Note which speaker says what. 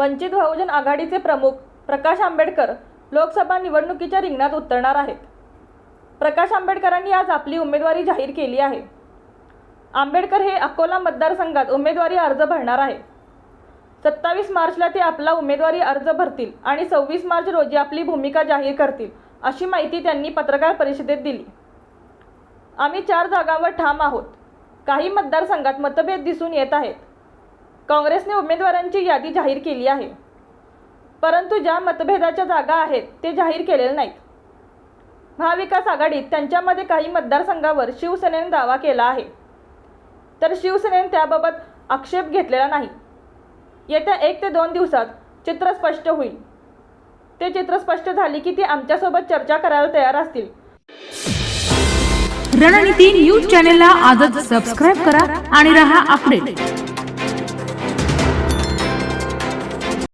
Speaker 1: वंचित बहुजन आघाडीचे प्रमुख प्रकाश आंबेडकर लोकसभा निवडणुकीच्या रिंगणात उतरणार आहेत. प्रकाश आंबेडकरांनी आज आपली उमेदवारी जाहीर केली आहे. आंबेडकर हे अकोला मतदारसंघात उमेदवारी अर्ज भरणार आहे. सत्तावीस मार्चला ते आपला उमेदवारी अर्ज भरतील आणि सव्वीस मार्च रोजी आपली भूमिका जाहीर करतील अशी माहिती त्यांनी पत्रकार परिषदेत दिली. आम्ही चार जागांवर ठाम आहोत. काही मतदारसंघात मतभेद दिसून येत आहेत. काँग्रेसने उमेदवारांची यादी जाहीर केली आहे. परंतु ज्या मतभेदाच्या जागा आहेत ते जाहीर केलेले नाहीत. महाविकास आघाडीत त्यांच्यामध्ये काही मतदारसंघावर शिवसेनेने दावा केला आहे. तर शिवसेनेने त्याबाबत आक्षेप घेतलेला नाही. येत्या एक ते दोन दिवसात चित्र स्पष्ट होईल. ते चित्र स्पष्ट झाले की ते आमच्यासोबत चर्चा करायला तयार असतील.
Speaker 2: रणनीती न्यूज चॅनेलला आजच सबस्क्राईब करा आणि रहा अपडेट.